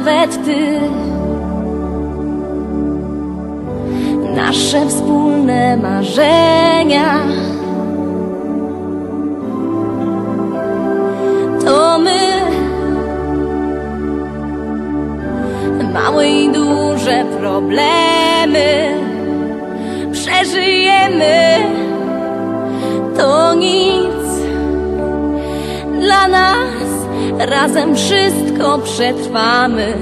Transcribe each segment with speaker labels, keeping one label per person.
Speaker 1: nawet ty. Nasze wspólne marzenia to my. Małe i duże problemy przeżyjemy. Razem wszystko przetrwamy.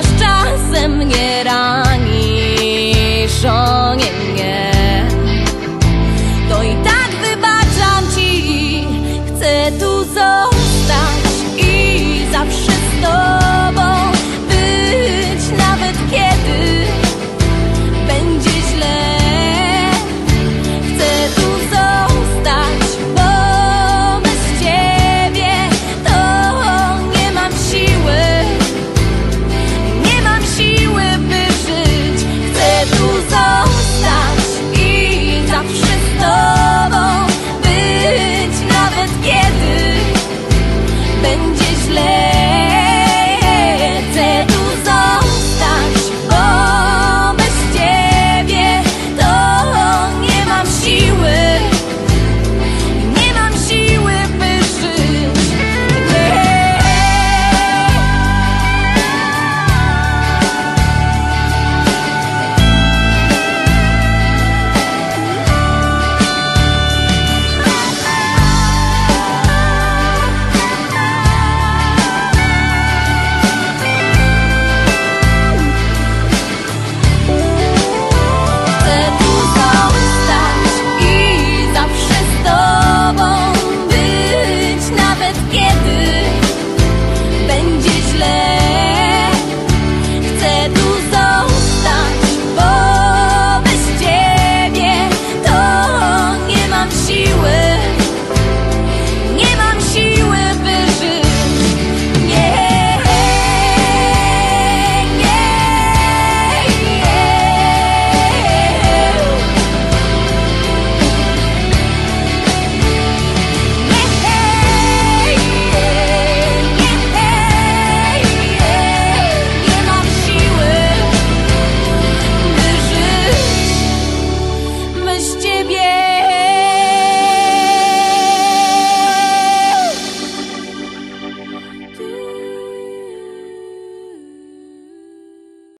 Speaker 1: Chociaż czasem mnie ranisz, o nie